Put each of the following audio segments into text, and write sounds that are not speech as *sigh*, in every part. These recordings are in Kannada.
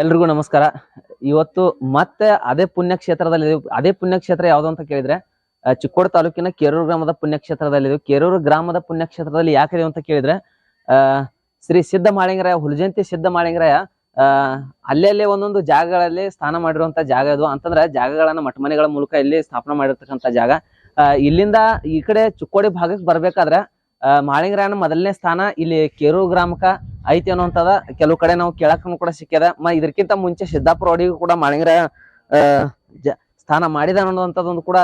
ಎಲ್ರಿಗೂ ನಮಸ್ಕಾರ. ಇವತ್ತು ಮತ್ತೆ ಅದೇ ಪುಣ್ಯಕ್ಷೇತ್ರದಲ್ಲಿ ಅದೇ ಪುಣ್ಯಕ್ಷೇತ್ರ ಯಾವುದು ಅಂತ ಕೇಳಿದ್ರೆ ಚಿಕ್ಕೋಡಿ ತಾಲೂಕಿನ ಕೇರೂರು ಗ್ರಾಮದ ಪುಣ್ಯಕ್ಷೇತ್ರದಲ್ಲಿ ಕೆರೂರು ಗ್ರಾಮದ ಪುಣ್ಯಕ್ಷೇತ್ರದಲ್ಲಿ ಯಾಕಿದೆ ಅಂತ ಕೇಳಿದ್ರೆ ಶ್ರೀ ಸಿದ್ಧ ಮಾಳಿಂಗರಾಯ ಹುಲಜಂತಿ ಸಿದ್ಧ ಮಾಳಿಂಗರಾಯ ಅಲ್ಲೇ ಒಂದೊಂದು ಜಾಗಗಳಲ್ಲಿ ಸ್ನಾನ ಮಾಡಿರುವಂತ ಜಾಗ ಇದು. ಅಂತಂದ್ರೆ ಜಾಗಗಳನ್ನ ಮಠಮನೆಗಳ ಮೂಲಕ ಇಲ್ಲಿ ಸ್ಥಾಪನೆ ಮಾಡಿರ್ತಕ್ಕಂಥ ಜಾಗ. ಇಲ್ಲಿಂದ ಈ ಕಡೆ ಚಿಕ್ಕೋಡಿ ಭಾಗಕ್ಕೆ ಬರ್ಬೇಕಾದ್ರೆ ಮಾಳಿಂಗರಾಯನ ಮೊದಲನೇ ಸ್ಥಾನ ಇಲ್ಲಿ ಕೇರೂರು ಗ್ರಾಮಕ್ಕ ಐತಿ ಅನ್ನುವಂಥದ ಕೆಲವು ಕಡೆ ನಾವು ಕೇಳಕ್ಕೂ ಕೂಡ ಸಿಕ್ಕಿದೆ ಮ ಇದಕ್ಕಿಂತ ಮುಂಚೆ ಸಿದ್ದಾಪುರ ಒಡಿಗೂ ಕೂಡ ಮಾಳಿಂಗರಾಯ ಸ್ಥಾನ ಮಾಡಿದ ಅನ್ನುವಂಥದ್ದೊಂದು ಕೂಡ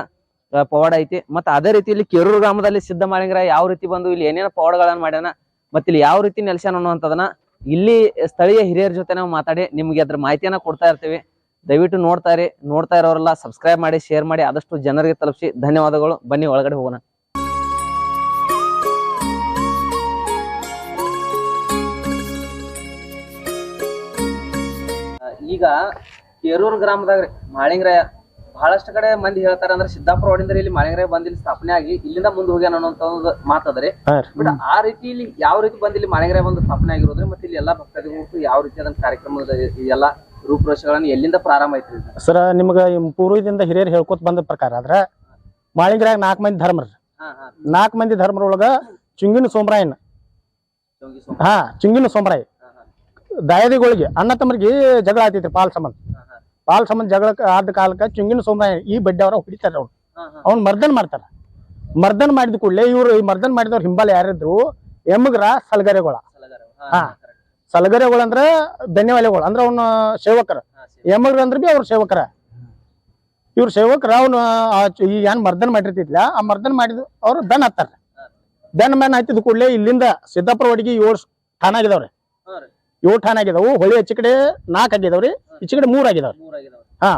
ಪವಾಡ ಐತಿ. ಮತ್ತೆ ಅದೇ ರೀತಿ ಇಲ್ಲಿ ಕೇರೂರು ಗ್ರಾಮದಲ್ಲಿ ಸಿದ್ಧ ಮಾಳಿಂಗರಾಯ ಯಾವ ರೀತಿ ಬಂದು ಇಲ್ಲಿ ಏನೇನು ಪವಾಡಗಳನ್ನ ಮಾಡ್ಯಾನ, ಮತ್ತೆ ಇಲ್ಲಿ ಯಾವ ರೀತಿ ನೆಲೆಸ್ಯಾನ ಅನ್ನುವಂಥದನ್ನ ಇಲ್ಲಿ ಸ್ಥಳೀಯ ಹಿರಿಯರ ಜೊತೆ ನಾವು ಮಾತಾಡಿ ನಿಮ್ಗೆ ಅದ್ರ ಮಾಹಿತಿಯನ್ನ ಕೊಡ್ತಾ ಇರ್ತೀವಿ. ದಯವಿಟ್ಟು ನೋಡ್ತಾ ಇರಿ. ನೋಡ್ತಾ ಇರೋರೆಲ್ಲ ಸಬ್ಸ್ಕ್ರೈಬ್ ಮಾಡಿ ಶೇರ್ ಮಾಡಿ, ಆದಷ್ಟು ಜನರಿಗೆ ತಲುಪಿಸಿ. ಧನ್ಯವಾದಗಳು. ಬನ್ನಿ ಒಳಗಡೆ ಹೋಗೋಣ. ಈಗ ಕೇರೂರು ಗ್ರಾಮದಾಗ ರೀ ಮಾಳಿಂಗರಾಯ. ಬಹಳಷ್ಟು ಕಡೆ ಮಂದಿ ಹೇಳ್ತಾರ ಅಂದ್ರೆ ಸಿದ್ದಾಪುರ ಹೊಡಿಂದ್ರೆ ಇಲ್ಲಿ ಮಾಳಿಂಗರಾಯ ಬಂದ್ ಇಲ್ಲಿ ಸ್ಥಾಪನೆ ಆಗಿ ಇಲ್ಲಿಂದ ಮುಂದೆ ಹೋಗ್ಯಾನ ಅನ್ನೋಂತ ಒಂದು ಮಾತದ್ರಿ. ಬಟ್ ಆ ರೀತಿ ಇಲ್ಲಿ ಯಾವ ರೀತಿ ಬಂದ ಇಲ್ಲಿ ಮಾಳಿಂಗರಾಯ ಬಂದು ಸ್ಥಾಪನೆ ಆಗಿರೋದ್ರಿ ಮತ್ತೆ ಇಲ್ಲಿ ಎಲ್ಲಾ ಭಕ್ತಾದಿಗಳು ಯಾವ ರೀತಿ ಅದನ್ನ ಕಾರ್ಯಕ್ರಮದ ಎಲ್ಲಾ ರೂಪುರೇಷೆಗಳನ್ನ ಎಲ್ಲಿಂದ ಪ್ರಾರಂಭ ಐತ್ರಿ ಸರ್ ಸರ ನಿಮಗ ಪೂರ್ವದಿಂದ ಹಿರಿಯರು ಹೇಳ್ಕೊತ ಬಂದ ಪ್ರಕಾರ ಆದ್ರ ಮಾಳಿಂಗ್ರಾಯ ನಾಲ್ಕು ಮಂದಿ ಧರ್ಮರ. ನಾಲ್ಕು ಮಂದಿ ಧರ್ಮರೊಳಗ ಚುಂಗಿನ ಸೋಮರಾಯನ್. ಹಾ ಚುಂಗಿನ ಸೋಮರಾಯ. ದಾಯಾದಿಗಳಿಗೆ ಅಣ್ಣ ತಮ್ಮರಿಗೆ ಜಗಳ ಆತೈತ್ರಿ ಪಾಲ್ ಸಂಬಂಧ ಪಾಲ್ ಸಂಬಂಧ ಜಗಳ ಆದ ಕಾಲಕ್ಕೆ ಚುಂಗಿನ ಸೋಮರಾಯ ಈ ಬಡ್ಡಿ ಅವ್ರ ಹೊಡಿತಾರೆ ಅವ್ರು. ಹಾ ಹಾ. ಅವ್ನ್ ಮರ್ದನ್ ಮಾಡ್ತಾರ. ಮರ್ದನ್ ಮಾಡಿದ ಕೂಡಲೇ ಇವ್ರು ಈ ಮರ್ದನ್ ಮಾಡಿದವ್ರ ಹಿಂಬಾಲ ಯಾರಿದ್ರು? ಎಮ್ಗ್ರ ಸಲಗರೆಗಳ. ಸಲಗಾರ. ಹಾ. ಸಲಗರೆಗಳು ಅಂದ್ರ ಬೆನ್ನೆವಾಲೆಗಳು ಅಂದ್ರೆ ಅವನ ಸೇವಕರ. ಎಮ್ಗ್ರ ಅಂದ್ರೆ ಬಿ ಅವ್ರ ಸೇವಕರ. ಇವ್ರ ಸೇವಕರ ಅವನು ಈ ಏನ್ ಮರ್ದನ್ ಮಾಡಿರ್ತಿದ್ಲ ಆ ಮರ್ದನ್ ಮಾಡಿದ್ ಅವ್ರು ಬೆನ್ ಹತ್ತಾರ. ಬೆನ್ ಬೆನ್ ಹತ್ತಿದ ಕೂಡಲೇ ಇಲ್ಲಿಂದ ಸಿದ್ದಾಪುರ ಒಡಿಗೆ ಏಳು ಠಾಣ ಆಗಿದಾವ್ರಿ. ರೀ. ಏಳು ಠಾಣೆ ಆಗಿದಾವು. ಹೊಳಿ ಹೆಚ್ಚ ಕಡೆ ನಾಲ್ಕು ಆಗಿದಾವ್ರಿ. ಹೆಚ್ಚು ಕಡೆ ಮೂರ್ ಆಗಿದಾವ್ರಿ. ಮೂರ್ ಹಾ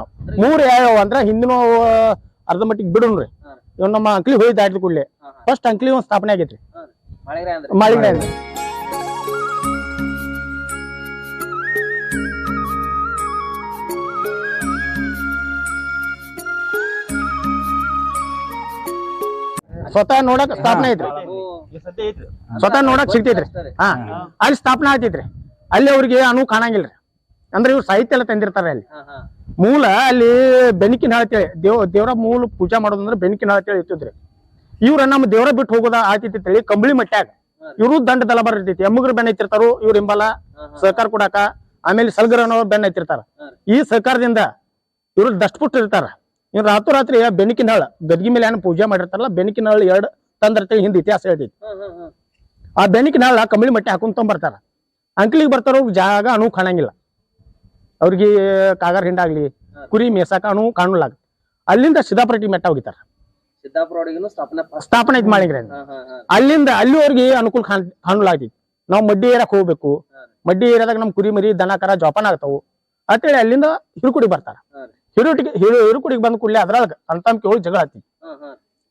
ಮೂರ್ ಯಾವ್ಯಾವ ಅಂದ್ರ ಹಿಂದಿನ ಅರ್ಧ ಮಟ್ಟಿಗೆ ಬಿಡುನ್ರಿ ಹಾ. ಇವ್ ನಮ್ಮ ಅಂಕ್ಲಿ ಹೋಗಿ ದಾಟಿದ ಕೂಡಲೇ. ಫಸ್ಟ್ ಅಂಕ್ಲಿ ಒಂದ್ ಸ್ಥಾಪನೆ ಆಗೈತ್ರಿ. ಹಾ ರೀ. ಮಾಳಿಂಗರಾಯ ಅಂದ್ರಿ. ಮಾಳಿಂಗ ಸ್ವತಃ ನೋಡಕ್ ಸ್ಥಾಪನೆ ಐತ್ರಿ. ಸ್ವತಃ ನೋಡಕ್ ಸಿಗ್ತೈತ್ರಿ. ರೀ. ಹಾ. ಅಲ್ಲಿ ಸ್ಥಾಪನೆ ಆಗ್ತೈತ್ರಿ. ಅಲ್ಲಿ ಅವ್ರಿಗೆ ಅನು ಕಾಣಂಗಿಲ್ರಿ. ಅಂದ್ರೆ ಇವ್ರು ಸಾಹಿತ್ಯ ಎಲ್ಲ ತಂದಿರ್ತಾರೆ ಅಲ್ಲಿ. ಮೂಲ ಅಲ್ಲಿ ಬೆನಕಿನ ಹೇಳ್ತೇಳಿ ದೇವ್ ದೇವರ ಮೂಲ ಪೂಜಾ ಮಾಡೋದಂದ್ರೆ ಬೆನಕಿನ ಹೇಳ್ತೇಳಿ ಇರ್ತಿದ್ರಿ. ಇವ್ರ ನಮ್ಮ ದೇವರ ಬಿಟ್ಟು ಹೋಗೋದ ಆಗ್ತಿತ್ತು ಹೇಳಿ ಕಂಬಳಿ ಮಟ್ಟ್ಯಾಗ ಇವರು ದಂಡ ದಲ ಬರ್ತೈತಿ ಎಮ್ಮಗ್ರು ಬೆನ್ನ ಎತ್ತಿರ್ತಾರು ಇವ್ರ ಹಿಂಬಲ ಸಹಕಾರ ಕೊಡಾಕ. ಆಮೇಲೆ ಸಲ್ಗರನವ್ರು ಬೆನ್ನ ಇತ್ತಿರ್ತಾರ ಈ ಸಹಕಾರದಿಂದ ಇವ್ರು ದಷ್ಟಪುಷ್ಟ ಇರ್ತಾರ. ಇವ್ರು ರಾತ್ರಿ ರಾತ್ರಿ ಬೆನಕಿನ ಹಳ ಗದ್ಗಿ ಮೇಲೆ ಏನು ಪೂಜೆ ಮಾಡಿರ್ತಾರಲ್ಲ ಬೆನಕಿನ ಹಳ್ಳ ಎರಡು ತಂದಿರ್ತೇಳಿ ಹಿಂದೆ ಇತಿಹಾಸ ಹೇಳ್ತೈತಿ. ಆ ಬೆನಕಿನ ಹಳ್ಳ ಕಂಬಳಿ ಮಟ್ಟಿ ಹಾಕೊಂಡ್ ತೊಗೊಂಬರ್ತಾರ ಅಂಕ್ಲಿಗೆ ಬರ್ತಾರೋ ಜಾಗ ಅಣು ಕಾಣಂಗಿಲ್ಲ. ಅವ್ರಿಗೆ ಕಾಗರ್ ಹಿಂಡಾಗ್ಲಿ. ಕುರಿ ಮೇಸಾಕ ಅಣು ಕಾಣಲ್ಲ ಅಲ್ಲಿಂದ ಸಿದ್ದಾಪುರಟಿ ಮೆಟ್ಟ ಹೋಗಿತಾರ. ಸ್ಥಾಪನೆ ಇದು ಮಾಡಿದ್ರೆ ಅಲ್ಲಿಂದ ಅಲ್ಲಿವರೆಗೆ ಅನುಕೂಲ ಕಾಣ್ ಕಾಣಲಾಗ್ತೈತಿ ನಾವು ಮಡ್ಡಿ ಏರಕ್ ಹೋಗ್ಬೇಕು. ಮಡ್ಡಿ ಏರಿಯಾದಾಗ ನಮ್ ಕುರಿ ಮರಿ ದನ ಕರ ಜೋಪಾನ ಆಗ್ತಾವು. ಅಂತೇಳಿ ಅಲ್ಲಿಂದ ಹಿರುಕುಡಿ ಬರ್ತಾರ. ಹಿರುಟಿಗೆ ಹಿರು ಹಿರುಕುಡಿಗೆ ಬಂದ ಕೂಡಲೇ ಅದ್ರೊಳಗೆ ಅಂತಂಕಿ ಹೋಗಿ ಜಗಳ ಹತ್ತಿ.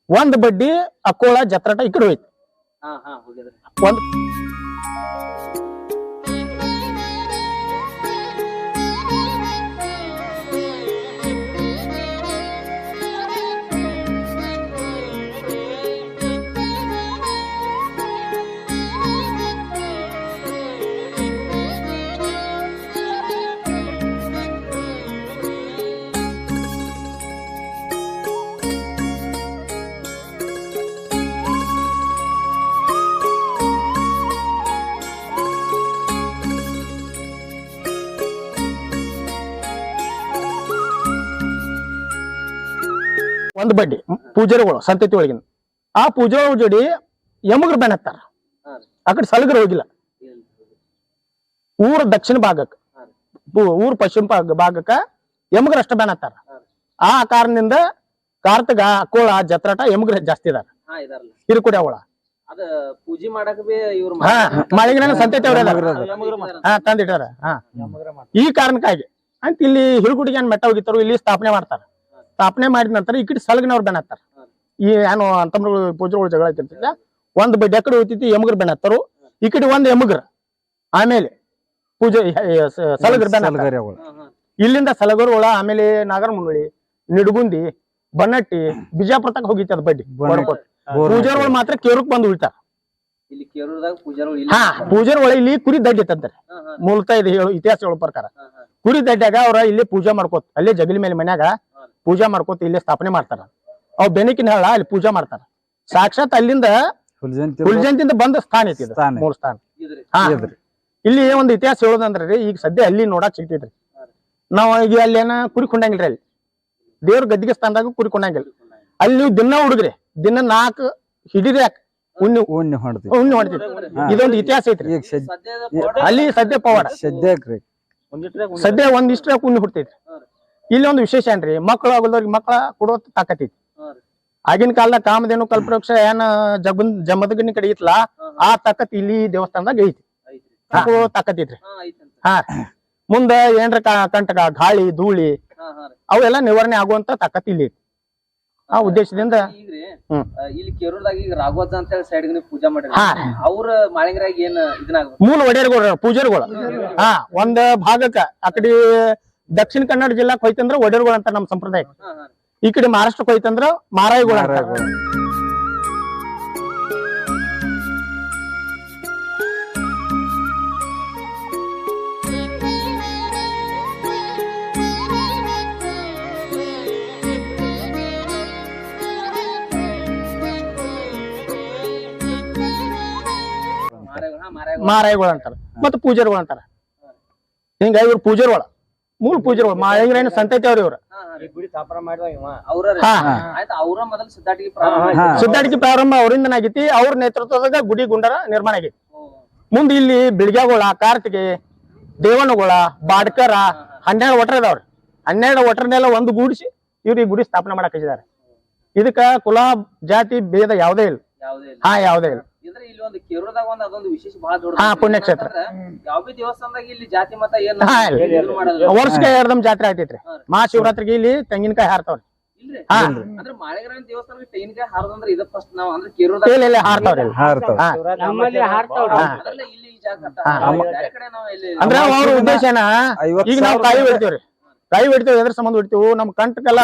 ಒಂದ್ ಬಡ್ಡಿ ಅಕ್ಕೋಳ ಜತ್ರಾಟ ಈ ಕಡೆ ಹೋಯ್ತು. ಒಂದ್ ಒಂದ್ ಬಡ್ಡಿ ಪೂಜಾರಿಗಳು ಸಂತತಿ ಒಳಗಿನ. ಆ ಪೂಜಾರ ಜೋಡಿ ಯಮಗ್ರ ಬೆನ್ ಹತ್ತಾರ. ಆ ಕಡೆ ಸಲಗರು ಹೋಗಿಲ್ಲ. ಊರ ದಕ್ಷಿಣ ಭಾಗಕ್ಕ ಊರ ಪಶ್ಚಿಮ ಭಾಗ- ಭಾಗಕ್ಕ ಎಮ್ಗರ ಅಷ್ಟ ಬೆನ್ ಹತ್ತಾರ. ಆ ಕಾರಣದಿಂದ ಕಾರ್ತಿಕ ಕೋಳ ಜತ್ರಾಟ ಯಮಗ್ರ ಜಾಸ್ತಿ ಇದಾರ. ಹಿರಿಕುಡಿ ಅವಳ. ಪೂಜೆ ಮಾಡಕ್ ಮಾಳಿಂಗನ ಸಂತತಿ. ಹಾ ತಂದಿಟ್ಟಾರ. ಹಾ. ಈ ಕಾರಣಕ್ಕಾಗಿ ಅಂತ ಇಲ್ಲಿ ಹಿರುಗುಡಿಗೆ ಏನ್ ಮೆಟ್ಟ ಹೋಗಿತ್ತಾರೋ ಇಲ್ಲಿ ಸ್ಥಾಪನೆ ಮಾಡ್ತಾರ. ಸ್ಥಾಪನೆ ಮಾಡಿದ ನಂತರ ಈ ಕಡೆ ಸಲಗಿನವ್ರು ಬೆನ್ ಹತ್ತಾರ ಈ ಏನು ಅಂತಮ್ರಗಳು ಪೂಜೆಗಳು ಜಗಳ ಐತಿರ್ತಿಲ್ಲ ಒಂದ್ ಬಡ್ಡಿ ಕಡೆ ಹೋಗ್ತೈತಿ ಎಮಗರ್ ಬೆನ್ ಹತ್ತಾರು ಈ ಕಡೆ ಒಂದ್ ಎಮಗರ್ ಆಮೇಲೆ ಪೂಜೆ ಸಲಗರ್ ಬೆನ್ ಇಲ್ಲಿಂದ ಸಲಗರುಗಳ ಆಮೇಲೆ ನಾಗರ ಮುನ್ನಳಿ ನಿಡಗುಂದಿ ಬನ್ನಟ್ಟಿ ಬಿಜಾಪುರ ತಕ ಹೋಗಿತ್ತು ಅದ್ ಬಡ್ಡಿ. ಪೂಜಾರಿಗಳು ಮಾತ್ರ ಕೇರಕ್ ಬಂದು ಉಳಿತಾರ. ಹಾ ಪೂಜಾರ ಒಳ ಇಲ್ಲಿ ಕುರಿ ದಡ್ಡಿ ಇತ್ತಂತಾರೆ. ಮೂಲತಃ ಇದು ಹೇಳು ಇತಿಹಾಸ ಹೇಳೋ ಪ್ರಕಾರ. ಕುರಿ ದಡ್ಡ್ಯಾಗ ಅವ್ರ ಇಲ್ಲಿ ಪೂಜಾ ಮಾಡ್ಕೋತ ಅಲ್ಲೇ ಜಗಲಿ ಮೇಲೆ ಮನ್ಯಾಗ ಪೂಜಾ ಮಾಡ್ಕೋತ ಇಲ್ಲೇ ಸ್ಥಾಪನೆ ಮಾಡ್ತಾರ. ಅವ್ ಬೆನಕಿನ ಹೇಳ ಅಲ್ಲಿ ಪೂಜಾ ಮಾಡ್ತಾರ. ಸಾಕ್ಷಾತ್ ಅಲ್ಲಿಂದ ಹುಲ್ಜಂತಿಂದ ಬಂದ ಸ್ಥಾನ ಐತಿ ಮೂರ್ ಸ್ಥಾನ. ಮೂಲ ಸ್ಥಾನ. ಇದ್ರಿ. ಇಲ್ಲಿ ಒಂದು ಇತಿಹಾಸ ಹೇಳೋದಂದ್ರಿ ರೀ ಈಗ ಸದ್ಯ ಅಲ್ಲಿ ನೋಡಕ್ ಸಿಗ್ತೈತ್ರಿ. ನಾವ್ ಈಗ ಅಲ್ಲಿ ಏನ ಕುರಿ ಕೊಂಡಂಗಿಲ್ರಿ ಅಲ್ಲಿ. ದೇವ್ರ ಗದ್ದಿಗೆ ಸ್ಥಾನದಾಗ ಕುರಿ ಕೊಂಡಂಗಿಲ್ಲ. ಅಲ್ಲಿ ನೀವು ದಿನ ಹುಡುಗ್ರಿ ದಿನ ನಾಲ್ಕು ಹಿಡಿದ್ರಿ ಯಾಕೆ? ಉಣ್ಣಿ ಉಣ್ಣಿ ಹೊಡ್ತೀವಿ. ಉಣ್ಣಿ ಹೊಡ್ತಿದ್ರಿ ಇದೊಂದು ಇತಿಹಾಸ ಐತ್ರಿ. ಅಲ್ಲಿ ಸದ್ಯ ಪವಾಡ. ಸದ್ಯ ಸದ್ಯ ಒಂದಿಷ್ಟ ಉಣ್ಣಿ ಹುಡ್ತೈತಿ ಇಲ್ಲಿ ಒಂದು ವಿಶೇಷ ಏನ್ರಿ? ಮಕ್ಕಳು ಆಗಲ್ದವ್ರಿಗೆ ಮಕ್ಕಳ ಕೊಡೋ ತಾಕತ್ತೈತಿ ಆಗಿನ ಕಾಲದಾಗ ಕಾಮಧೇನು ಕಲ್ಪವೃಕ್ಷ ಏನ ಜಗನ್ ಜಮದಗನಿ ಕಡೆ ಇತ್ಲಾ ಆ ತಾಕತ್ ಇಲ್ಲಿ ದೇವಸ್ಥಾನದಾಗ ಐತಿ. ತಾಕತ್ ಐತ್ರಿ. ಹಾ ಮುಂದ ಏನ್ರ ಕಂಟಕ ಗಾಳಿ ಧೂಳಿ ಅವೆಲ್ಲ ನಿವಾರಣೆ ಆಗುವಂತ ತಾಕತ್ ಇಲ್ಲಿ ಐತಿ. ಆ ಉದ್ದೇಶದಿಂದ ಇಲ್ಲಿ ಕೇರಳದಾಗ ಈಗ ಅಂತ ಹೇಳಿ ಸೈಡ್ ಪೂಜಾ ಮಾಡಿರಿ. ಅವ್ರ ಮಾಳಿಂಗರಾಗ ಏನ್ ಇದನ್ನ ಮೂಲ ಒಡೆಯರ್ಗಳು ಪೂಜಾರಿಗಳು. ಹಾ ಒಂದ್ ಭಾಗಕ್ಕ ಆ ಕಡೆ ದಕ್ಷಿಣ ಕನ್ನಡ ಜಿಲ್ಲಾಕ್ ಹೋಯ್ತಂದ್ರ ಒಡೆಯರ್ಗಳು ಅಂತ ನಮ್ಮ ಸಂಪ್ರದಾಯ ಈ ಕಡೆ ಮಹಾರಾಷ್ಟ್ರಕ್ಕೆ ಹೋಯ್ತಂದ್ರ ಮಾರಾಯಿಗಳು ಅಂತ. ಮಾರಾಯಿಗಳು. ಅಂತಾರ. ಮತ್ತ ಪೂಜಾರಿಗಳು ಅಂತಾರ. ಹಿಂಗ ಇವ್ರು ಪೂಜಾರಿಗಳ. ಮೂಲ ಪೂಜಾರಿಗಳು ಮಾಳಿಂಗರೇನು ಸಂತತಿ ಅವ್ರ ಇವ್ರ. ಹಾ ಅವ್ರ ಅವ್ರ ಪ್ರಾರಂಭ ಅವರಿಂದ ಆಗೈತಿ ಅವ್ರ ನೇತೃತ್ವದಾಗ ಗುಡಿ ಗುಂಡರ ನಿರ್ಮಾಣ ಆಗೈತಿ ಮುಂದೆ ಇಲ್ಲಿ ಬಿಳ್ಗ್ಯಾಗೋಳ ಕಾರ್ತಿಗೆ ದೇವನಗೋಳ ಬಾಡ್ಕರ ಹನ್ನೆರಡು ಒಟ್ರ ಇದಾವ್ರಿ ಹನ್ನೆರಡು ಒಟ್ರನ್ನೆಲ್ಲ ಒಂದು ಗೂಡಿಸಿ ಇವ್ರು ಈ ಗುಡಿ ಸ್ಥಾಪನೆ ಮಾಡಕ್ ಹಚ್ಚಿದಾರೆ. ಇದಕ್ಕ ಕುಲ ಜಾತಿ ಭೇದ ಯಾವುದೇ ಇಲ್ಲ. ಹಾ ಯಾವುದೇ ಇಲ್ಲಿ. ಒಂದು ಕೇರಳದಾಗ ಒಂದು ಅದೊಂದು ವಿಶೇಷ ಬಹಳ ದೊಡ್ಡ ಹಾ, ಪುಣ್ಯಕ್ಷೇತ್ರ. ಯಾವ ಬಿ ದೇವಸ್ಥಾನದಾಗ ಇಲ್ಲಿ ಜಾತಿ ಮತ ಏನ್ ಹಾ, ಇಲ್ಲ. ಇದು ಮಾಡಲ್ಲ ವರ್ಷಕ್ಕೆ ಎರಡಮ್ ಜಾತ್ರೆ ಆಗ್ತೈತ್ರಿ. ಮಹಾಶಿವರಾತ್ರಿಗೆ ಇಲ್ಲಿ ತೆಂಗಿನಕಾಯಿ ಹಾರ್ತಾವ್ರಿ. ಇಲ್ರಿ? ಹಾ. ಅಂದ್ರೆ ಮಾಳಿಗರಾಯನ ದೇವಸ್ಥಾನಕ್ಕೆ ತೆಂಗಿನಕಾಯಿ ಹಾರದಂದ್ರೆ ಇದು ಫಸ್ಟ್ ನಾವು ಅಂದ್ರೆ ಕೇರಳದಾಗ ಇಲ್ಲ ಇಲ್ಲ ಹಾರ್ತಾವ್ರಿ ಇಲ್ಲಿ. ಹಾರ್ತಾವ ನಮ್ಮಲ್ಲಿ ಹಾರ್ತಾವ್ರಿ. ಹಾ. ಅದೆಲ್ಲ ಇಲ್ಲಿ ಈ ಜಾಗ ಕಟ್ಟ ಹಾ. ಬೇರೆ ಕಡೆ ನಾವು ಇಲ್ಲಿ. ಅಂದ್ರೆ ಅವ್ರ ಉದ್ದೇಶನ ಈಗ ನಾವು ಕಾಯಿ ಹೊಡಿತೀವ್ರಿ. ಕಾಯಿ ಹೊಡಿತೀವಿ ಎದ್ರ ಸಂಬಂಧ ಹೊಡಿತೀವಿ. ನಮ್ ಕಂಟಕ್ಕೆಲ್ಲ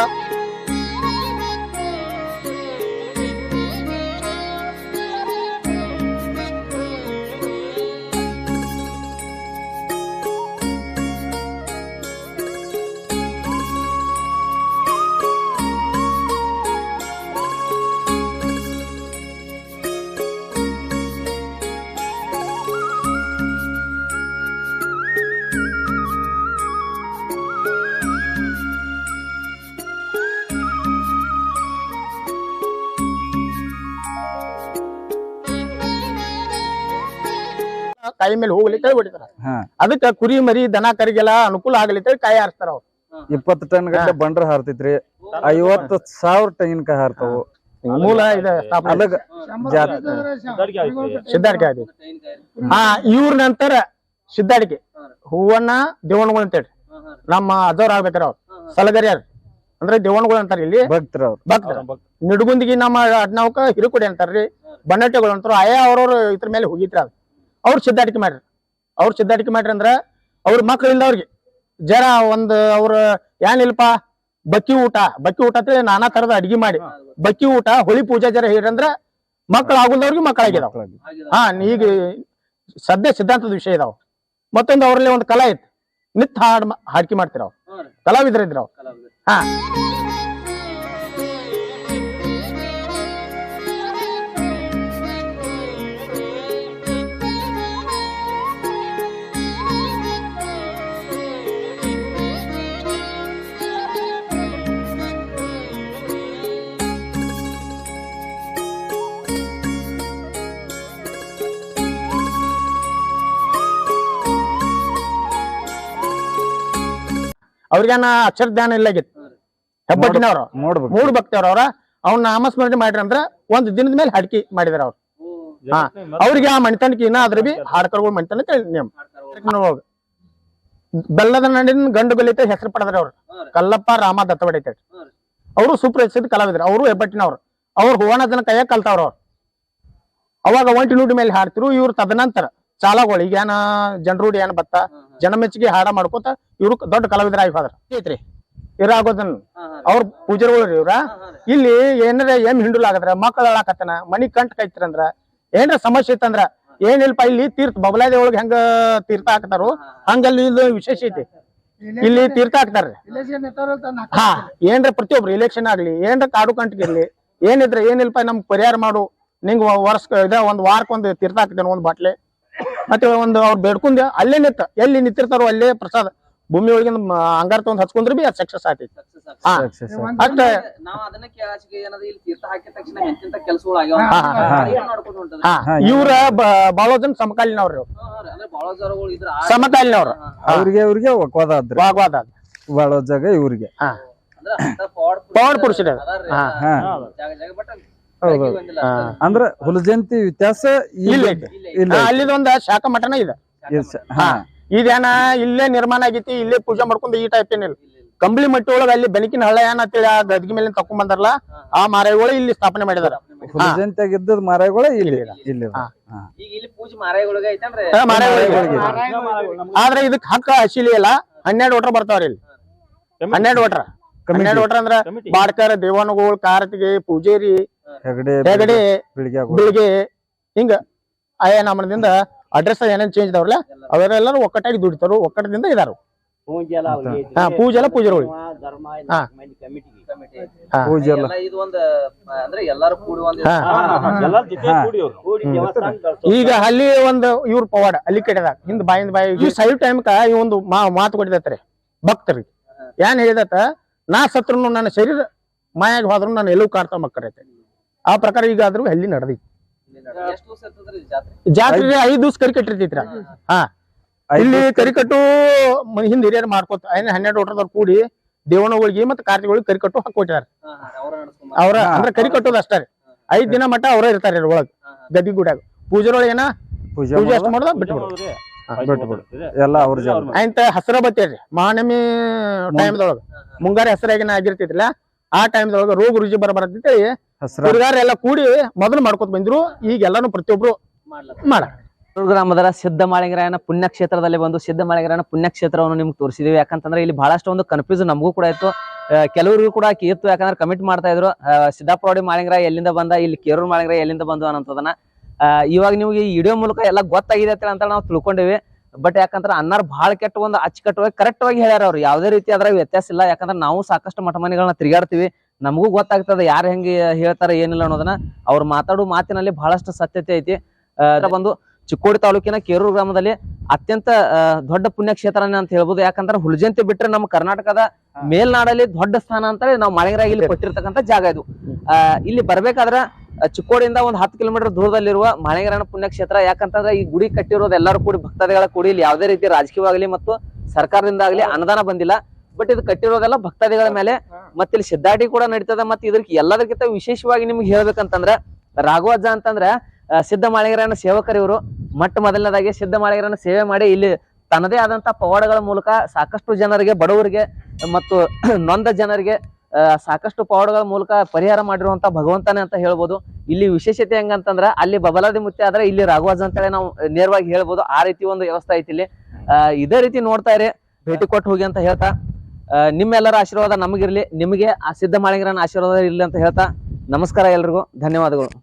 ಕಾಯಿ ಮೇಲೆ ಹೋಗ್ಲಿಕ್ಕೆ ಹೊಡಿತಾರ ಹಾ. ಅದಕ್ಕ ಕುರಿ ಮರಿ ದನ ಕರಿಗೆಲ್ಲ ಅನುಕೂಲ ಆಗ್ಲಿಕ್ಕೆ ಕಾಯಿ ಹಾರಿಸ್ತಾರ ಅವ್ರು. ಇಪ್ಪತ್ತು ಟನ್ ಗಂಟೆ ಬಂಡ್ರ ಹಾರ್ತಿತ್ರಿ ಐವತ್ತು ಸಾವಿರ ತೆಂಗಿನಕಾಯಿ ಹಾರ್ತಾವು. ಮೂಲ ಇದೆ ಸಿದ್ಧಾಡಿಕೆ ಆಗಿ ಹಾ ಇವ್ರ ನಂತರ ಸಿದ್ಧಾಡಿಕೆ ಹೂವನ್ನ ದೇವಣಗಳು ಅಂತೇಳಿ ನಮ್ಮ ಅಜೋರ್ ಆಗ್ಬೇಕಾರ ಅವ್ರು. ಸಲಗರಿಯಾರ ಅಂದ್ರೆ ದೇವಣಗಳು ಅಂತಾರ ಇಲ್ಲಿ. ಭಕ್ತರ ಅವ್ರು. ಭಕ್ತರ. ನಿಡುಗುಂದಿಗೆ ನಮ್ಮ ಅಡ್ನಾವ್ಕ ಹಿರುಕುಡಿ ಅಂತಾರ್ರಿ. ಬನ್ನಟ್ಟೆಗಳು ಅಂತಾರ ಆಯಾ ಅವ್ರವ್ರ ಇದ್ರ ಮೇಲೆ ಹೋಗಿದ್ರ ಅದು ಅವ್ರು ಸಿದ್ಧಾಟಿಕೆ ಮಾಡ್ರಿ ಅವ್ರು ಸಿದ್ಧಾಟಿಕೆ ಮಾಡ್ರಿ ಅಂದ್ರ ಅವ್ರ ಮಕ್ಳಿಂದ ಅವ್ರಿಗೆ ಜರ ಒಂದು ಅವ್ರ ಏನಿಲ್ಪ ಬಕ್ಕಿ ಊಟ ಬಕ್ಕಿ ಊಟ ಅಂತೇಳಿ ನಾನಾ ತರದ ಅಡಿಗೆ ಮಾಡಿ. ಬಕ್ಕಿ ಊಟ ಹೋಳಿ ಪೂಜಾ ಜರ ಹೇಳ್ರಂದ್ರ ಮಕ್ಳು ಆಗುಲ್ದವ್ರಿಗೆ ಮಕ್ಕಳಾಗಿದಾವ ಹಾ ಈಗ ಸದ್ಯ ಸಿದ್ಧಾಂತದ ವಿಷಯ ಇದಾವ. ಮತ್ತೊಂದು ಅವ್ರಲ್ಲಿ ಒಂದು ಕಲಾ ಐತಿ. ನಿತ್ ಹಾಡ್ ಹಾಡ್ಕಿ ಮಾಡ್ತಿರ ಅವ್ರು ಹಾ ರೀ. ಕಲಾವಿದ್ರ ಇದ್ರವ್ ಹಾ. ಅವ್ರಿಗೇನ ಅಕ್ಷರ ಜ್ಞಾನ ಇಲ್ಲ ಆಗಿತ್ತು ಹೆಬ್ಬಟ್ಟಿನವ್ರು. ಮೂಡ್ ಭಕ್ತಿಯವ್ರ ಅವ್ರ. ಅವ್ನ ನಾಮಸ್ಮರಣೆ ಮಾಡ್ರಿ ಅಂದ್ರ ಒಂದ್ ದಿನದ ಮೇಲೆ ಹಾಡ್ಕಿ ಮಾಡಿದಾರ ಅವ್ರು. ಹಾ. ಅವ್ರಿಗೆ ಆ ಮಣಿತನಕ್ಕೆ ಇನ್ನ ಅದ್ರ ಬಿ ಹಾಡ್ಕರ್ಗಳು ಮಣಿತನ ನೇಮ್ ಬೆಲ್ಲದ ನಡಿನ ಗಂಡು ಬೆಲಿತ ಹೆಸರು ಪಡೆದ್ರ ಅವ್ರು. ಕಲ್ಲಪ್ಪ ರಾಮ ದತ್ತವಡೈತೆ. ಅವರು ಸುಪ್ರಸಿದ್ಧ ಕಲಾವಿದ್ರು. ಅವರು ಹೆಬ್ಬಟ್ಟಿನವ್ರು. ಅವ್ರು ಹೂವಣದನ ಕೈಯಾಗ ಕಲ್ತಾವ್ರ ಅವ್ರು. ಅವಾಗ ಒಂಟಿ ನೂಡಿ ಮೇಲೆ ಹಾಡ್ತಿರು. ಇವ್ರು ತದನಂತರ ಚಾಲಗಳು ಈಗ ಏನ ಜನರೂಢಿ ಏನ್ ಬತ್ತ? ಜನಮೆಚ್ಚಿಗೆ ಹಾಡ ಮಾಡ್ಕೋತ ಇವ್ರು ದೊಡ್ಡ ಕಲಾವಿದರಾಗಿ ಹೋದ್ರ ಐತ್ರಿ. ಇರಾಗೋದನ್. ಅವ್ರ ಪೂಜಾರಿಗಳು ರೀ ಇವ್ರ. ಇಲ್ಲಿ ಏನಾರ ಏನ್ ಹಿಂಡುಲ್ ಆಗದ್ರ ಮಕ್ಕಳ ಹಾಕತ್ತನ ಮನಿ ಕಂಟ್ ಕೈತ್ರಂದ್ರ ಏನ್ರ ಸಮಸ್ಯೆ ಇತ್ತಂದ್ರ ಏನಿಲ್ಪ ಇಲ್ಲಿ ತೀರ್ಥ ಬಬಲಾದಿ ಒಳಗ ಹೆಂಗ ತೀರ್ಥ ಹಾಕ್ತಾರೋ ಹಂಗಲ್ಲಿ ಇದು ವಿಶೇಷ ಐತಿ. ಇಲ್ಲಿ ತೀರ್ಥ ಹಾಕ್ತಾರ್ರಿ ಹಾ ಏನ್ರ ಪ್ರತಿಯೊಬ್ರು ಇಲೆಕ್ಷನ್ ಆಗ್ಲಿ ಏನ್ರ ಕಾಡು ಕಂಟಿಗಿರ್ಲಿ ಏನಿದ್ರ ಏನಿಲ್ಪ ನಮ್ ಪರಿಹಾರ ಮಾಡು. ನಿಂಗ್ ವರ್ಷ ಇದ ಒಂದ್ ವಾರಕ್ಕೊಂದು ಒಂದ್ ತೀರ್ಥ ಹಾಕ್ತೇನೆ ಒಂದ್ ಬಾಟ್ಲೆ. ಮತ್ತೆ ಒಂದು ಅವ್ರು ಬೇಡ್ಕೊಂಡ ಅಲ್ಲೇ ನಿತ್ತ ಎಲ್ಲಿ ನಿಂತಿರ್ತಾರೋ ಅಲ್ಲೇ ಪ್ರಸಾದ. ಭೂಮಿ ಒಳಗಿಂದ ಮ- ಅಂಗಾರ ತಗೊಂಡ್ ಹಚ್ಕೊಂಡ್ರಿ ಬಿ ಅದ್ ಸಕ್ಸಸ್ ಹಾ. ಅಷ್ಟ. ಹಾ, ಇವ್ರ ಬಾಳ ಜನ ಸಮಕಾಲೀನ ಅವ್ರ ಅಂದ್ರೆ ಬಹಳ ಜರಗಳು ಇದ್ರ ಸಮಕಾಲೀನವ್ರು. ಅವ್ರಿಗೆ ಅವ್ರಿಗೆ ವಾಗ್ವಾದ ವಾಗ್ವಾದ ಜಾಗ ಇವ್ರಿಗೆ. ಪವರ್ ಪುರುಷ. ಹಾ. ಹೌದು. ಅಂದ್ರ ಹುಲಜಂತಿ ವ್ಯತ್ಯಾಸ ಇಲ್ಲಿ ಅಲ್ಲಿದೊಂದ ಶಾಖ ಮಠನ ಇದೆ. ಹಾ. ಇದೇನ ಇಲ್ಲೇ ನಿರ್ಮಾಣ ಆಗೈತಿ ಇಲ್ಲೇ ಪೂಜೆ ಮಾಡ್ಕೊಂಡು ಈ ಟೈಪ್ ಏನಿಲ್ಲ. ಕಂಬಳಿ ಮಟ್ಟಿ ಒಳಗ ಅಲ್ಲಿ ಬೆನಕಿನ ಹಳ್ಳ ಏನ ಅಂತೇಳಿ ಆ ಗದ್ಗಿ ಮೇಲೆ ತಕೊಂಡ್ ಬಂದಾರಲ್ಲ ಆ ಮಾರಾಯಗಳು ಇಲ್ಲಿ ಸ್ಥಾಪನೆ ಮಾಡಿದಾರ. ಹುಲಜಂತಿಯಾಗ ಇದ್ದ ಮರಗಳ ಇಲ್ಲಿ ಇಲ್ಲಿ. ಆದ್ರೆ ಇದಕ್ ಹಕ್ಕ ಹಸಿಲಿ ಇಲ್ಲ. ಹನ್ನೆರಡು ಓಟ್ರ ಬರ್ತಾವ್ರಿ ಇಲ್ಲಿ. ಹನ್ನೆರಡು ಓಟ್ರ ಹನ್ನೆರಡು ಓಟ್ರ ಅಂದ್ರ ಬಾಡ್ಕರ್ ದೇವಾನುಗಳು ಕಾರ್ತಿಗೆ ಪೂಜೇರಿ ಹೆಗಡೆ ಹೆಗಡೆ ಬೆಳಿಗ್ಗೆ ಹಿಂಗ ಆಯಾ ನಾಮದಿಂದ ಅಡ್ರೆಸ್ ಏನೇನ್ ಚೇಂಜ್ ಇದಾವ್ರಲ್ಲ ಅವರೆಲ್ಲರೂ ಒಕ್ಕಟ್ಟಾಗಿ ದುಡಿತಾರು ಒಕ್ಕಟದಿಂದ ಇದಾರು. ಹಾ ಪೂಜೆ ಎಲ್ಲ. ಪೂಜೆ ಎಲ್ಲ ಎಲ್ಲ ಇದು ಒಂದ್ ಅಂದ್ರೆ ಎಲ್ಲಾರು ಕೂಡಿ ಒಂದ್ ಹಾ. ಎಲ್ಲಾರ್ ಜೊತೆ ಕೂಡಿ ಅವ್ರು. ಕೂಡಿ ಈಗ ಅಲ್ಲಿ ಒಂದು ಇವ್ರ ಪವಾಡ ಅಲ್ಲಿ ಕಡೆದಾಗ ಹಿಂದ್ ಬಾಯಿಂದ ಬಾಯಿ ಈ ಸೈಡ್ ಟೈಮ್ಕ ಈ ಒಂದು ಮಾ ಮಾತು ಕೊಟ್ಟಿದತ್ರಿ ಭಕ್ತರಿಗೆ ಏನ್ ಹೇಳಿದತ್ತ ನಾ ಸತ್ರನು ನನ್ನ ಶರೀರ ಮಾಯಾಗಿ ಹೋದ್ರು ನಾನು ಎಲ್ಲೂ ಕಾಡ್ತಾ ಮಕ್ಕಳೈತೆ ಆ ಪ್ರಕಾರ ಈಗ ಆದ್ರೂ ಅಲ್ಲಿ ನಡೆದೈತಿ ಜಾತ್ರೆ? ಜಾತ್ರೆ ಐದ್ ದಿವಸ ಕರಿ ಕಟ್ಟಿರ್ತೈತ್ರ. ಹಾ ಇಲ್ಲಿ ಕರಿಕಟ್ಟು ಹಿಂದ್ ಹಿರಿಯರ್ ಮಾಡ್ಕೋತ ಐನ್ ಹನ್ನೆರಡು ಓಟದವ್ರು ಕೂಡಿ ದೇವನಗಳಿಗೆ ಮತ್ತೆ ಕಾರ್ತಿಗಳಿಗೆ ಕರಿಕಟ್ಟು ಹಾಕೊಟ್ಟಾರ ಅವ್ರ ಅಂದ್ರೆ ಕರಿ ಕಟ್ಟೋದು ಅಷ್ಟೇ ರೀ. ಐದ್ ದಿನ ಮಟ್ಟ ಅವ್ರ ಇರ್ತಾರ ಒಳಗ್. ಗದ್ದಿ ಗುಡ್ಯಾಗ. ಪೂಜೆರೊಳಗ ಏನ? ಪೂಜೆ ಅಷ್ಟು ಮಾಡೋದು? ಮಾಡೋದ ಬಿಟ್ಟು ಬಿಡೋದು. ಹೌದ್ರಿ? ಹಾ, ಬಿಟ್ಟು ಬಿಡು. ಎಲ್ಲ ಅವ್ರ ಜಾಗ ಆಯ್ತ ಹಸರ ಬತ್ತೇರಿ ಮಹಾನಮಿ ಟೈಮ್ದೊಳಗ. ಮುಂಗಾರಿ ಹಸರಾಗಿನ ಆಗಿರ್ತೈತಿಲ್ಲ ಆ ಟೈಮ್ದೊಳಗ ರೋಗ ರುಜಿ ಬರ ಎಲ್ಲ ಕೂಡಿ ಮೊದಲು ಮಾಡ್ಕೊತ ಬಂದ್ರು ಈಗ ಎಲ್ಲಾನು ಪ್ರತಿಯೊಬ್ರು ಮಾಡ ಗ್ರಾಮದ ಸಿದ್ಧ ಮಾಳಿಂಗರಾಯನ ಪುಣ್ಯಕ್ಷೇತ್ರದಲ್ಲಿ ಬಂದು ಸಿದ್ಧ ಮಾಳಿಂಗರಾಯನ ಪುಣ್ಯಕ್ಷೇತ್ರವನ್ನು ನಿಮ್ಗೆ ತೋರಿಸಿದೀವಿ. ಯಾಕಂತಂದ್ರೆ ಇಲ್ಲಿ ಬಹಳಷ್ಟು ಒಂದು ಕನ್ಫ್ಯೂಸ್ ನಮಗೂ ಕೂಡ ಇತ್ತು. ಕೆಲವರಿಗೂ ಕೂಡ ಇತ್ತು. ಯಾಕಂದ್ರೆ ಕಮಿಟ್ ಮಾಡ್ತಾ ಇದ್ರು. ಸಿದ್ದಾಪುರವಾಡಿ ಮಾಳಿಂಗರಾಯ ಎಲ್ಲಿಂದ ಬಂದ ಇಲ್ಲಿ ಕೇರೂರು ಮಾಳಿಂಗರಾಯ ಎಲ್ಲಿಂದ ಬಂದು ಅನ್ನೋದನ್ನ ಇವಾಗ ನಿಮ್ಗೆ ಈ ವಿಡಿಯೋ ಮೂಲಕ ಎಲ್ಲ ಗೊತ್ತಾಗಿದೆ ಅಂತ ಅಂತ ನಾವು ತಿಳ್ಕೊಂಡಿವಿ. ಬಟ್ ಯಾಕಂದ್ರೆ ಅನ್ನಾರ್ ಬಹಳ ಕೆಟ್ಟ ಒಂದು ಅಚ್ಚುಕಟ್ಟವಾಗಿ ಕರೆಕ್ಟ್ ಆಗಿ ಹೇಳ್ಯಾರ ಅವ್ರು. ಯಾವುದೇ ರೀತಿ ಅದ್ರಾಗ ವ್ಯತ್ಯಾಸ ಇಲ್ಲ. ಯಾಕಂದ್ರೆ ನಾವು ಸಾಕಷ್ಟು ಮಠ ಮನೆಗಳನ್ನ ತಿರುಗಾಡ್ತೀವಿ. ನಮಗೂ ಗೊತ್ತಾಗ್ತದ ಯಾರು ಹೆಂಗೆ ಹೇಳ್ತಾರ ಏನಿಲ್ಲ ಅನ್ನೋದನ್ನ. ಅವ್ರು ಮಾತಾಡೋ ಮಾತಿನಲ್ಲಿ ಬಹಳಷ್ಟು ಸತ್ಯತೆ ಐತಿ. ಬಂದು ಚಿಕ್ಕೋಡಿ ತಾಲೂಕಿನ ಕೇರೂರು ಗ್ರಾಮದಲ್ಲಿ ಅತ್ಯಂತ ದೊಡ್ಡ ಪುಣ್ಯಕ್ಷೇತ್ರನೇ ಅಂತ ಹೇಳ್ಬೋದು. ಯಾಕಂದ್ರೆ ಹುಲಜಂತಿ ಬಿಟ್ರೆ ನಮ್ಮ ಕರ್ನಾಟಕದ ಮೇಲ್ನಾಡಲ್ಲಿ ದೊಡ್ಡ ಸ್ಥಾನ ಅಂತ ನಾವು ಮಳೆಗರಾಗಿ ಇಲ್ಲಿ ಕೊಟ್ಟಿರ್ತಕ್ಕಂಥ ಜಾಗ ಇದು. ಇಲ್ಲಿ ಬರ್ಬೇಕಾದ್ರ ಚಿಕ್ಕೋಡಿಯಿಂದ ಒಂದು ಹತ್ತು ಕಿಲೋಮೀಟರ್ ದೂರದಲ್ಲಿರುವ ಮಾಳಿಂಗರಾಯನ ಪುಣ್ಯಕ್ಷೇತ್ರ. ಯಾಕಂತಂದ್ರೆ ಈ ಗುಡಿ ಕಟ್ಟಿರೋದು ಎಲ್ಲರೂ ಕೂಡಿ ಭಕ್ತಾದಿಗಳ ಕೂಡಿ ಇಲ್ಲಿ ಯಾವುದೇ ರೀತಿ ರಾಜಕೀಯವಾಗಲಿ ಮತ್ತು ಸರ್ಕಾರದಿಂದ ಆಗಲಿ ಅನುದಾನ ಬಂದಿಲ್ಲ. ಬಟ್ ಇದು ಕಟ್ಟಿರೋದೆಲ್ಲ ಭಕ್ತಾದಿಗಳ ಮೇಲೆ ಮತ್ತೆ ಇಲ್ಲಿ ಸಿದ್ದಾಟಿ ಕೂಡ ನಡೀತದ ಮತ್ತೆ ಇದಕ್ಕೆ ಎಲ್ಲದಕ್ಕಿಂತ ವಿಶೇಷವಾಗಿ ನಿಮ್ಗೆ ಹೇಳ್ಬೇಕಂತಂದ್ರ ರಾಘವಜ್ಜ ಅಂತಂದ್ರೆ ಸಿದ್ಧ ಮಾಳಿಗರನ್ನ ಸೇವಕರು ಇವರು. ಮೊಟ್ಟ ಮೊದಲನೇದಾಗಿ ಸಿದ್ಧ ಮಾಳಿಗರನ್ನ ಸೇವೆ ಮಾಡಿ ಇಲ್ಲಿ ತನ್ನದೇ ಆದಂತ ಪವಾಡಗಳ ಮೂಲಕ ಸಾಕಷ್ಟು ಜನರಿಗೆ ಬಡವರಿಗೆ ಮತ್ತು *clears throat* ನೊಂದ ಜನರಿಗೆ ಸಾಕಷ್ಟು ಪವಾಡಗಳ ಮೂಲಕ ಪರಿಹಾರ ಮಾಡಿರುವಂತ ಭಗವಂತನೇ ಅಂತ ಹೇಳ್ಬೋದು. ಇಲ್ಲಿ ವಿಶೇಷತೆ ಹೆಂಗಂತಂದ್ರ ಅಲ್ಲಿ ಬಬಲಾದಿ ಮುತ್ಯ ಆದ್ರೆ ಇಲ್ಲಿ ರಾಘವಾಜ್ ಅಂತೇಳಿ ನಾವು ನೇರವಾಗಿ ಹೇಳ್ಬೋದು. ಆ ರೀತಿ ಒಂದು ವ್ಯವಸ್ಥೆ ಐತಿ ಇಲ್ಲಿ. ಇದೇ ರೀತಿ ನೋಡ್ತಾ ಇರಿ. ಭೇಟಿ ಕೊಟ್ಟು ಹೋಗಿ ಅಂತ ಹೇಳ್ತಾ. ನಿಮ್ಮೆಲ್ಲರ ಆಶೀರ್ವಾದ ನಮಗಿರ್ಲಿ. ನಿಮಗೆ ಆ ಸಿದ್ಧ ಮಾಳಿಂಗರನ್ನ ಆಶೀರ್ವಾದ ಇರಲಿ ಅಂತ ಹೇಳ್ತಾ ನಮಸ್ಕಾರ ಎಲ್ರಿಗೂ. ಧನ್ಯವಾದಗಳು.